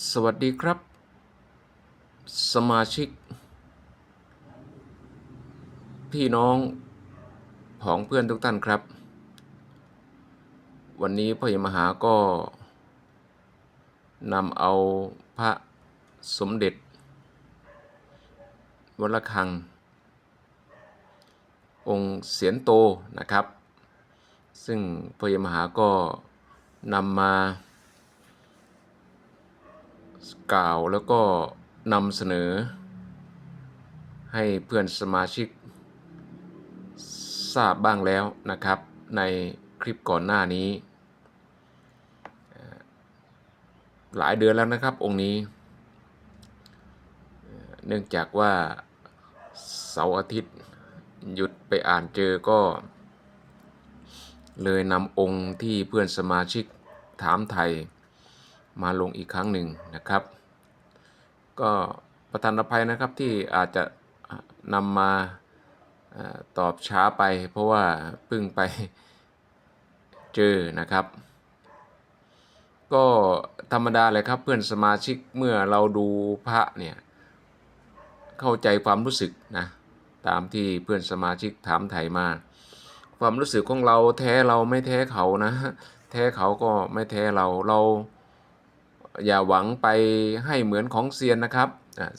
สวัสดีครับ สมาชิก พี่น้องผองเพื่อนทุกท่านครับ วันนี้พ่อใหญ่มหาก็นำเอาพระสมเด็จวัดระฆัง องค์เสียนโตนะครับ ซึ่งพ่อใหญ่มหาก็นำมา กล่าวแล้วก็นำเสนอ ให้เพื่อนสมาชิก ทราบบ้างแล้วนะครับ ในคลิปก่อนหน้านี้ หลายเดือนแล้วนะครับองค์นี้เอ่อเนื่องจากว่าเสาร์อาทิตย์หยุดไปอ่านเจอก็ เลยนำองค์ที่เพื่อนสมาชิกถามไทย มาลงอีกครั้งหนึ่งนะครับ ก็ประทานอภัยนะครับที่อาจจะนำมาตอบช้าไปเพราะว่าเพิ่งไปเจอนะครับ ก็ธรรมดาเลยครับเพื่อนสมาชิกเมื่อเราดูพระเนี่ยเข้าใจความรู้สึกนะตามที่เพื่อนสมาชิกถามไถ่มา ความรู้สึกของเราแท้เราไม่แท้เขานะ แท้เขาก็ไม่แท้เราเรา อย่าหวังไปให้เหมือนของเซียนนะครับ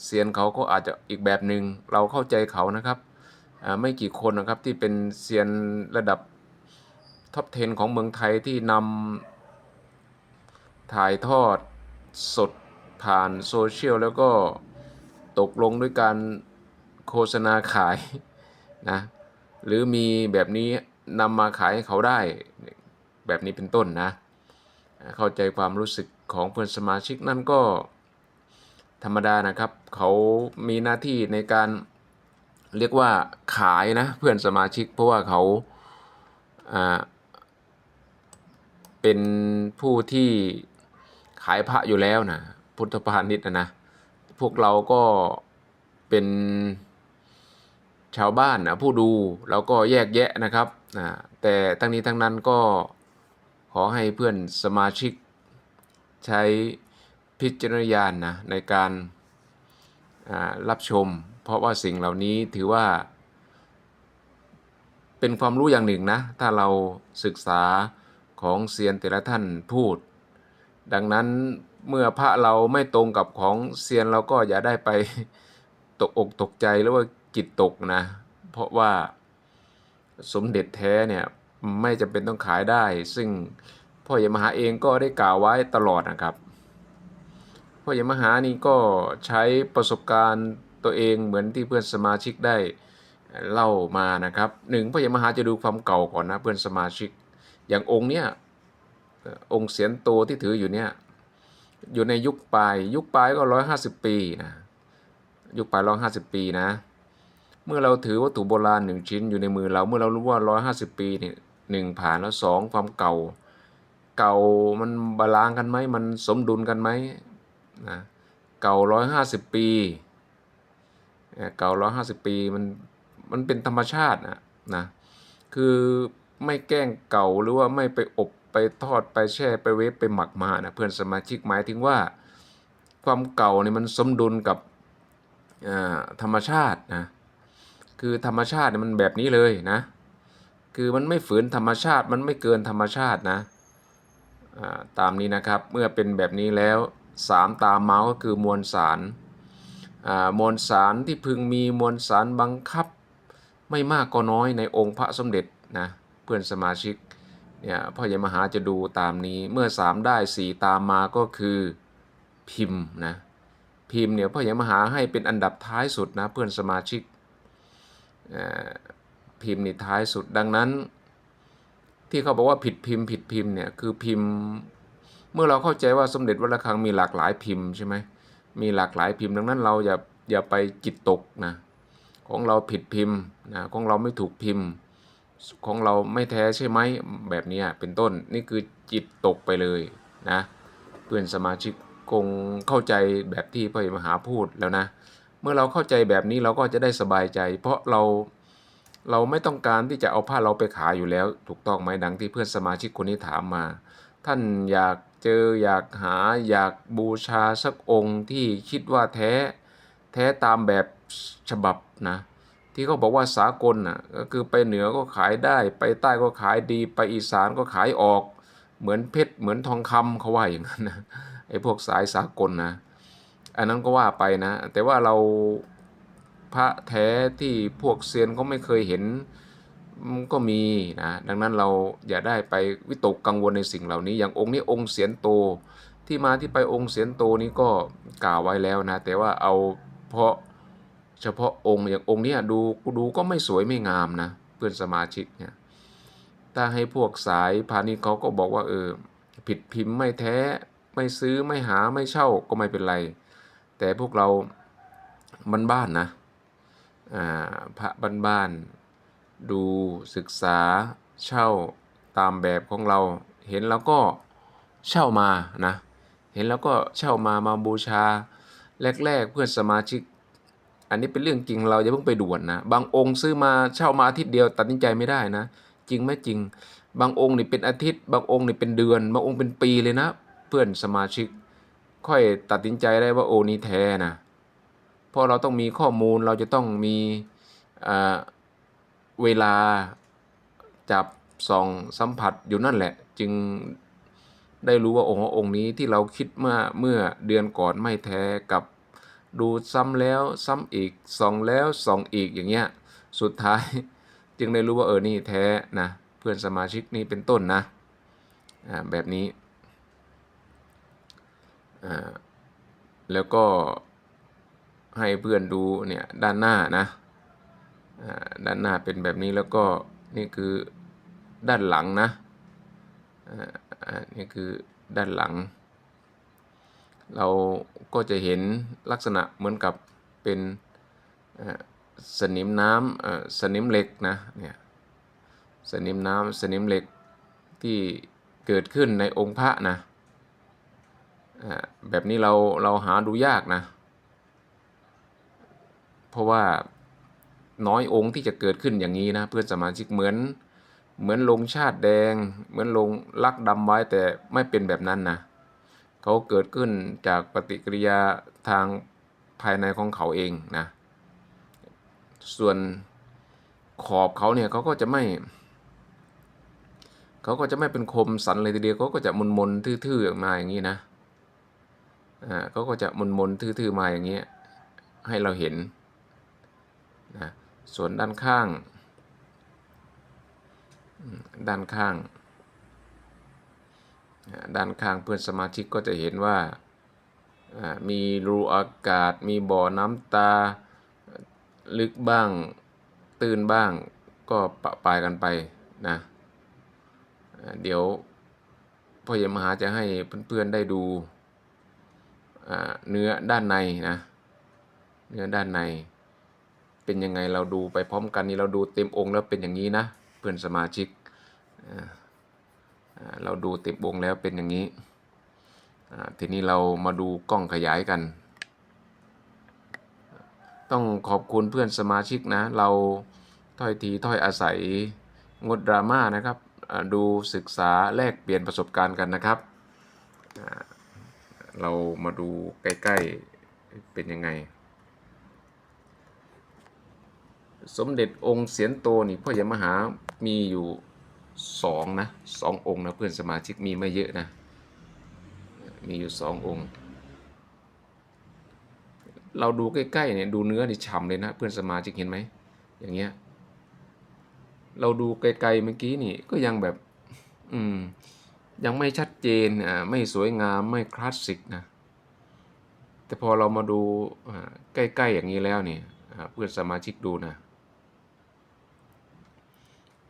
เซียนเขาก็อาจจะอีกแบบหนึ่งเราเข้าใจเขานะครับอ่าไม่กี่คนนะครับที่เป็นเซียนระดับท็อป 10 ของเมืองไทยที่นำถ่ายทอดสดผ่านโซเชียลแล้วก็ตกลงด้วยการโฆษณาขายนะหรือมีแบบนี้นำมาขายให้เขาได้ แบบนี้เป็นต้นนะ เข้าใจความรู้สึก ของเพื่อนสมาชิกนั่นก็ธรรมดานะครับ เขามีหน้าที่ในการเรียกว่าขายนะเพื่อนสมาชิก เพราะว่าเขาเป็นผู้ที่ขายพระอยู่แล้วนะพุทธพาณิชย์นะนะพวกเราก็เป็นชาวบ้านนะผู้ดูเราก็แยกแยะนะครับแต่ทั้งนี้ทั้งนั้นก็ขอให้เพื่อนสมาชิก ใช้พิจารณญาณนะในการรับชม เพราะว่าสิ่งเหล่านี้ถือว่า เป็นความรู้อย่างหนึ่งนะ ถ้าเราศึกษาของเซียนแต่ละท่านพูด ดังนั้นเมื่อพระเราไม่ตรงกับของเซียนเราก็อย่าได้ไปตกอกตกใจหรือว่าจิตตกนะ เพราะว่าสมเด็จแท้เนี่ยไม่จำเป็นต้องขายได้ ซึ่ง พ่อใหญ่มหาเองก็ได้กล่าวไว้ตลอดนะครับพ่อใหญ่มหานี่ก็ใช้ประสบการณ์ตัวเองเหมือนที่เพื่อนสมาชิกได้เล่ามานะครับหนึ่งพ่อใหญ่มหาจะดูความเก่าก่อนนะเพื่อนสมาชิก อย่างองค์เนี้ยองค์เสียนโตที่ถืออยู่เนี่ยอยู่ในยุคปลายยุคปลายก็ร้อยห้าสิบปีนะยุคปลายร้อยห้าสิบปีนะ เมื่อเราถือวัตถุโบราณหนึ่งชิ้นอยู่ในมือเราเมื่อเรารู้ว่าร้อยห้าสิบปีเนี่ยหนึ่งผ่านแล้วสองความเก่า เก่ามันบาลานกันไหมมันสมดุลกันไหมนะเก่าร้อยห้าสิบปีเก่าร้อยห้าสิบปีมันมันเป็นธรรมชาตินะนะคือไม่แกล้งเก่าหรือว่าไม่ไปอบไปทอดไปแช่ไปเวฟไปหมักมานะเพื่อนสมาชิกหมายถึงว่าความเก่าเนี่ยมันสมดุลกับธรรมชาตินะคือธรรมชาติเนี่ยมันแบบนี้เลยนะคือมันไม่ฝืนธรรมชาติมันไม่เกินธรรมชาตินะ ตามนี้นะครับ เมื่อเป็นแบบนี้แล้วสามตามมาส์ก็คือมวลสารมวลสารที่พึงมีมวลสารบังคับ ไม่มากก็น้อยในองค์พระสมเด็จนะเพื่อนสมาชิกเนี่ยพ่อใหญ่มหาจะดูตามนี้เมื่อสามได้สี่ตามมาก็คือพิมพ์นะพิมพ์เนี่ยพ่อใหญ่มหาให้เป็นอันดับท้ายสุดนะเพื่อนสมาชิกพิมพ์นี่ท้ายสุดดังนั้น ที่เขาบอกว่าผิดพิมพ์ผิดพิมพ์เนี่ยคือพิมพ์ เมื่อเราเข้าใจว่าสมเด็จวัดระฆังมีหลากหลายพิมพ์ใช่ไหมมีหลากหลายพิมพ์ดังนั้นเราอย่าอย่าไปจิตตกนะของเราผิดพิมพ์นะของเราไม่ถูกพิมพ์ ของเราไม่แท้ใช่ไหมแบบนี้เป็นต้นนี่คือจิตตกไปเลยนะเพื่อนสมาชิกคงเข้าใจแบบที่พ่อใหญ่มหาพูดแล้วนะ เมื่อเราเข้าใจแบบนี้เราก็จะได้สบายใจ เพราะเรา เราไม่ต้องการที่จะเอาผ้าเราไปขายอยู่แล้ว ถูกต้องไหมดังที่เพื่อนสมาชิกคนนี้ถามมา ท่านอยากเจออยากหาอยากบูชาสักองค์ที่คิดว่าแท้แท้ตามแบบฉบับนะที่เขาบอกว่าสากลน่ะก็คือไปเหนือก็ขายได้ ไปใต้ก็ขายดี ไปอีสานก็ขายออก เหมือนเพชรเหมือนทองคำเขาว่าอย่างนั้นนะไอ้พวกสายสากลนะ อันนั้นก็ว่าไปนะ แต่ว่าเรา พระแท้ที่พวกเซียนก็ไม่เคยเห็นก็มีนะดังนั้นเราอย่าได้ไปวิตกกังวลในสิ่งเหล่านี้ อย่างองค์นี้องค์เสียนโต ที่มาที่ไปองค์เสียนโตนี้ก็กล่าวไว้แล้วนะแต่ว่าเอาเพราะเฉพาะองค์อย่างองค์นี้ดูดูก็ไม่สวยไม่งามนะเพื่อนสมาชิกเนี่ยถ้าให้พวกสายพาณิชย์เขาก็บอกว่าเออผิดพิมพ์ไม่แท้ไม่ซื้อไม่หาไม่เช่าก็ไม่เป็นไร แต่พวกเรามันบ้านนะ พระบ้านๆดูศึกษาเช่าตามแบบของเรา เห็นแล้วก็เช่ามานะเห็นแล้วก็เช่ามามาบูชาแรก ๆ เพื่อนสมาชิก อันนี้เป็นเรื่องจริงเราอย่าเพิ่งไปด่วนนะ บางองค์ซื้อมาเช่ามาอาทิตย์เดียวตัดสินใจไม่ได้นะ จริงไม่จริง บางองค์นี่เป็นอาทิตย์ บางองค์นี่เป็นเดือน บางองค์เป็นปีเลยนะ เพื่อนสมาชิก ค่อยตัดสินใจได้ว่าโอนี้แท้นะ เพราะเราต้องมีข้อมูลเราจะต้องมีเวลาจับส่องสัมผัสอยู่นั่นแหละ จึงได้รู้ว่าองค์องค์นี้ที่เราคิดเมื่อเมื่อเดือนก่อนไม่แท้กับดูซ้ำแล้วซ้ำอีกส่องแล้วส่องอีกอย่างเงี้ยสุดท้าย จึงได้รู้ว่าเออนี่แท้นะเพื่อนสมาชิกนี่เป็นต้นนะแบบนี้แล้วก็ ให้เพื่อนดูเนี่ยด้านหน้านะอ่าด้านหน้าเป็นแบบนี้แล้วก็นี่คือด้านหลังนะอ่าอ่านี่คือด้านหลัง เราก็จะเห็นลักษณะเหมือนกับเป็นอ่าสนิมน้ำอ่อสนิมเหล็กนะเนี่ยสนิมน้ำสนิมเหล็กที่เกิดขึ้นในองค์พระนะอ่าแบบนี้เราเราหาดูยากนะ เพราะว่าน้อยองค์ที่จะเกิดขึ้นอย่างนี้นะเพื่อนสมาชิกเหมือน เหมือนลงชาติแดง เหมือนลงลักดำไว้แต่ไม่เป็นแบบนั้นนะเขาเกิดขึ้นจากปฏิกิริยาทางภายในของเขาเองนะส่วนขอบเขาเนี่ยเขาก็จะไม่เขาก็จะไม่เป็นคมสันเลยทีเดียวเขาก็จะมนมนทื่อๆออกมาอย่างนี้นะอ่าเขาก็จะมนมนทื่อๆมาอย่างนี้ให้เราเห็น นะส่วนด้านข้าง ด้านข้าง ด้านข้างเพื่อนสมาชิกก็จะเห็นว่ามีรูอากาศ มีบ่อน้ำตา ลึกบ้าง ตื้นบ้าง ก็ปะปายกันไปนะเดี๋ยวพ่อใหญ่มหาจะให้เพื่อนๆได้ดูเนื้อด้านในนะ เนื้อด้านใน เป็นยังไงเราดูไปพร้อมกันนี่เราดูเต็มองค์แล้วเป็นอย่างนี้นะเพื่อนสมาชิกอ่าเราดูเต็มองค์แล้วเป็นอย่างนี้อ่าทีนี้เรามาดูกล้องขยายกัน ต้องขอบคุณเพื่อนสมาชิกนะ เราถ้อยทีถ้อยอาศัยงดดราม่านะครับอ่าดูศึกษาแลกเปลี่ยนประสบการณ์กันนะครับอ่าเรามาดูใกล้ ๆ เป็นยังไง สมเด็จองค์เสียนโตนี่พ่อใหญ่มหามีอยู่สองนะสององค์นะเพื่อนสมาชิกมีไม่เยอะนะ มีอยู่สององค์ เราดูใกล้ๆเนี่ยดูเนื้อนี่ฉ่ำเลยนะ เพื่อนสมาชิกเห็นไหมอย่างเงี้ยเราดูไกลๆเมื่อกี้นี่ก็ยังแบบ อืม ยังไม่ชัดเจนอ่าไม่สวยงามไม่คลาสสิกนะแต่พอเรามาดูใกล้ๆอย่างนี้แล้วเนี่ยเพื่อนสมาชิกดูนะ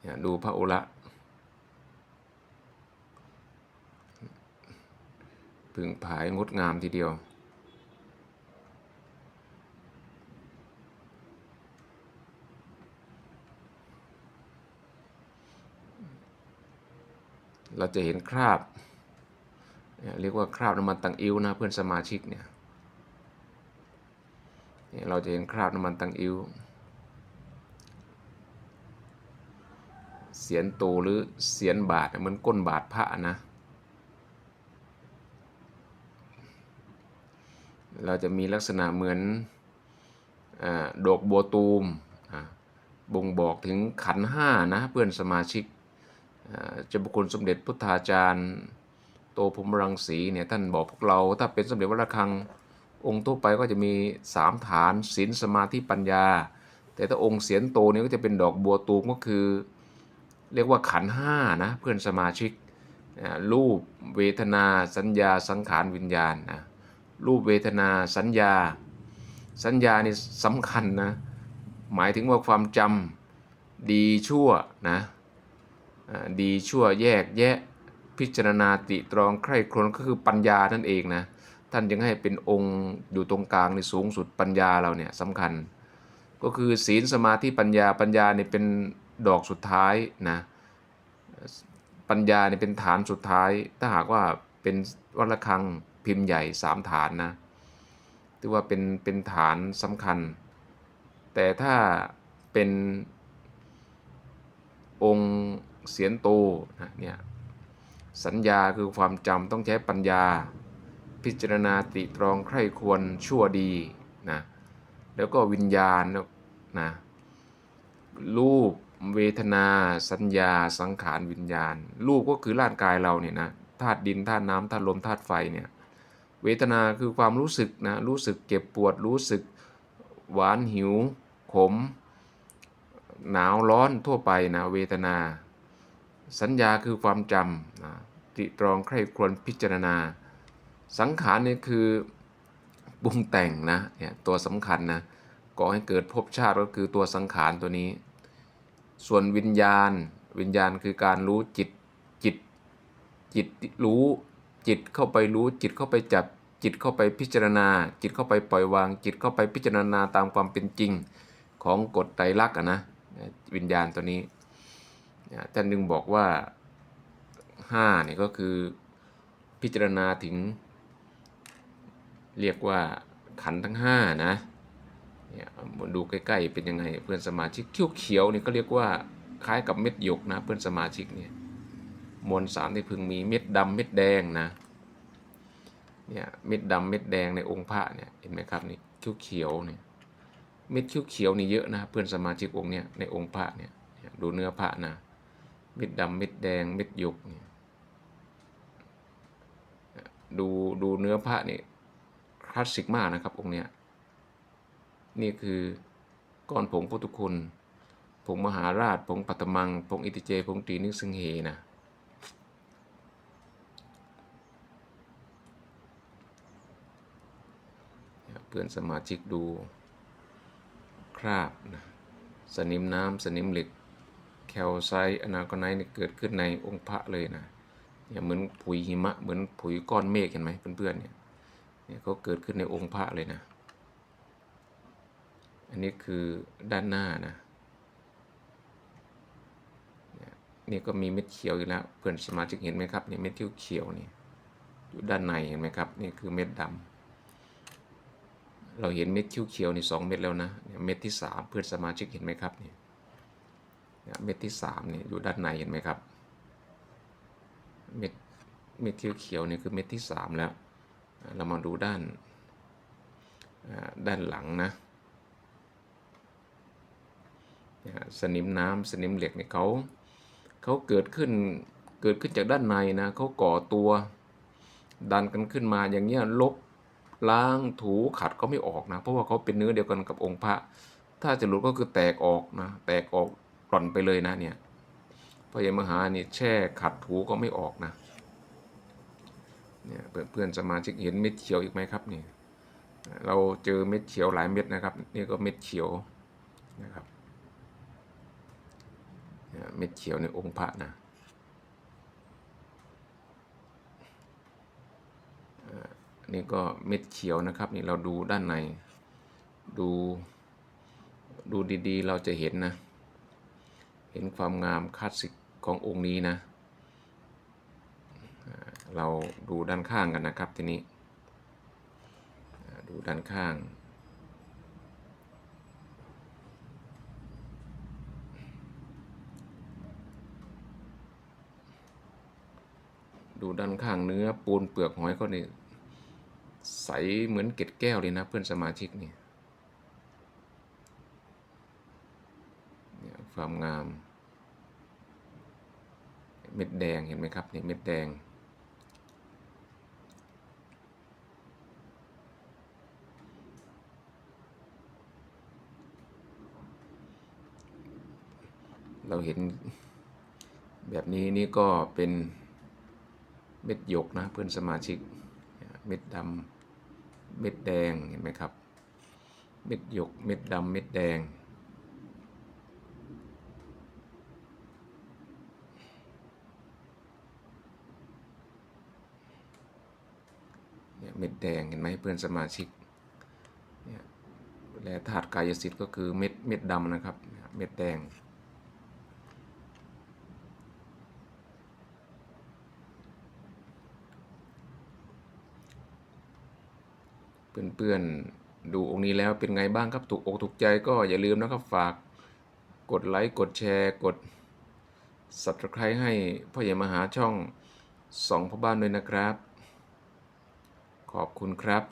เนี่ยดูพระโอระผึ่งผายงดงามทีเดียว เราจะเห็นคราบ เรียกว่าคราบน้ำมันตังอิวนะเพื่อนสมาชิกเนี่ย เราจะเห็นคราบน้ำมันตังอิว สียนโตหรือเสียนบาทเหมือนก้นบาทพระนะ เราจะมีลักษณะเหมือนอดอกบัวตูมบ่งบอกถึงขันห้านะเพื่อนสมาชิกเจ้าบุคคลสมเด็จพุทธาจารย์โตพรมรังสีเนี่ยท่านบอกพวกเราถ้าเป็นสมเด็จวัดระฆังองค์ทั่วไปก็จะมีสามฐานศีลสมาธิปัญญา แต่ถ้าองค์เสียนโตเนี่ยก็จะเป็นดอกบัวตูมก็คือ เรียกว่าขันห้านะเพื่อนสมาชิกรูปเวทนาสัญญาสังขารวิญญาณนะรูปเวทนาสัญญา สัญญานี่สำคัญนะหมายถึงว่าความจำดีชั่วนะดีชั่วแยกแยะพิจารณาติตรองใคร่ครวญก็คือปัญญานั่นเองนะท่านยังให้เป็นองค์อยู่ตรงกลางในสูงสุดปัญญาเราเนี่ยสำคัญ ก็คือศีลสมาธิปัญญาปัญญาเนี่ยเป็น ดอกสุดท้ายนะปัญญาเนี่ยเป็นฐานสุดท้าย ถ้าหากว่าเป็นวัดระฆังพิมพ์ใหญ่สามฐานนะถือว่าเป็นเป็นฐานสำคัญ แต่ถ้าเป็นองค์เสียนโตนะเนี่ยสัญญาคือความจำต้องใช้ปัญญา พิจารณาติตรองใคร่ควรชั่วดีนะแล้วก็วิญญาณนะรูป เวทนา สัญญา สังขารวิญญาณ รูปก็คือร่างกายเราเนี่ยนะธาตุดินธาตุน้ำธาตุลมธาตุไฟเนี่ยเวทนาคือความรู้สึกนะรู้สึกเจ็บปวดรู้สึกหวานหิว ขม หนาวร้อนทั่วไปนะเวทนา สัญญาคือความจำนะติตรองใคร่ควรพิจารณา สังขารเนี่ยคือปรุงแต่งนะเนี่ยตัวสำคัญนะก่อให้เกิดภพชาติก็คือตัวสังขารตัวนี้ ส่วนวิญญาณ วิญญาณคือการรู้จิตจิต จิตรู้จิตเข้าไปรู้จิตเข้าไปจับ จิตเข้าไปพิจารณา จิตเข้าไปปล่อยวาง จิตเข้าไปพิจารณาตามความเป็นจริงของกฎไตรลักษณ์อะนะวิญญาณตัวนี้ท่านนึงบอกว่าห้าเนี่ยก็คือพิจารณาถึง เรียกว่าขันทั้งห้านะ เนี่ยดูใกล้ๆเป็นยังไงเพื่อนสมาชิกเขียวเขียวๆนี่ก็เรียกว่าคล้ายกับเม็ดหยกนะเพื่อนสมาชิกเนี่ยมวลสารที่พึงมีเม็ดดำเม็ดแดงนะเนี่ยเม็ดดำเม็ดแดงในองค์พระเนี่ยเห็นไหมครับนี่เขียวเขียวๆเนี่ยเม็ดเขียวเขียวๆนี่เยอะนะเพื่อนสมาชิกองค์เนี่ยในองค์พระเนี่ยดูเนื้อพระนะเม็ดดำเม็ดแดงเม็ดหยกเนี่ยดูดูเนื้อพระนี่คลาสสิกมากนะครับองค์เนี้ย นี่คือก้อนผงพุทธคุณ ผงมหาราช ผงปัตตมัง ผงอิติเจ ผงตรีนิซึ่งเฮนะเพื่อนสมาชิกดู คราบนะสนิมน้ำสนิมเหล็ก แคลไซต์อนาโกไนท์เนี่เกิดขึ้นในองค์พระเลยนะเนี่ยเหมือนผุยหิมะ เหมือนผุยก้อนเมฆเห็นไหมเพื่อนๆเนี่ยเนี่ยเขาเกิดขึ้นในองค์พระเลยนะ อันนี้คือด้านหน้านะนี่ก็มีเม็ดเขียวอีกแล้วเพื่อนสมาชิกเห็นไหมครับนี่เม็ดเขียวนี่อยู่ด้านในเห็นไหมครับนี่คือเม็ดดำเราเห็นเม็ดเขียวๆนี่สองเม็ดแล้วนะเม็ดที่สามเพื่อนสมาชิกเห็นไหมครับนี่เม็ดที่สามนี่อยู่ด้านในเห็นไหมครับเม็ดเม็ดเขียวๆนี่คือเม็ดที่สามแล้ว เรามาดูด้านด้านหลังนะ สนิมน้ำสนิมเหล็กเนี่ยเขาเขาเกิดขึ้นเกิดขึ้นจากด้านในนะเขาก่อตัว ดันกันขึ้นมาอย่างเงี้ยลบล้างถูขัดก็ไม่ออกนะ เพราะว่าเขาเป็นเนื้อเดียวกันกับองค์พระ ถ้าจะหลุดก็คือแตกออกนะแตกออกกร่อนไปเลยนะเนี่ยพระยมหานี่แช่ขัดถูก็ไม่ออกนะเนี่ยเพื่อนสมาชิกเห็นเม็ดเขียวอีกไหมครับนี่เราเจอเม็ดเขียวหลายเม็ดนะครับ นี่ก็เม็ดเขียวนะครับ เม็ดเขียวในองค์พระนะนี่ก็เม็ดเขียวนะครับ นี่เราดูด้านในดูดูดีๆ เราจะเห็นนะ เห็นความงามคลาสสิกขององค์นี้นะ เราดูด้านข้างกันนะครับทีนี้ ดูด้านข้าง ดูด้านข้างเนื้อปูนเปลือกหอยเขานี่ใสเหมือนเกล็ดแก้วเลยนะเพื่อนสมาชิกเนี่ยเนี่ยความงาม เม็ดแดงเห็นไหมครับเนี่เม็ดแดง เราเห็นแบบนี้นี่ก็เป็น เม็ดหยกนะเพื่อนสมาชิก เม็ดดำเม็ดแดงเห็นไหมครับ เม็ดหยกเม็ดดำเม็ดแดงเนี่ยเม็ดแดงเห็นไหมเพื่อนสมาชิกเนี่ยและธาตุกายสิทธิ์ก็คือเม็ดเม็ดดำนะครับ เม็ดแดง เพื่อนๆดูองค์นี้แล้วเป็นไงบ้างครับถูกอกถูกใจก็อย่าลืมนะครับฝากกดไลค์กดแชร์กด subscribe ให้พ่อใหญ่มหาช่องสองพ่อบ้านด้วยนะครับ ขอบคุณครับ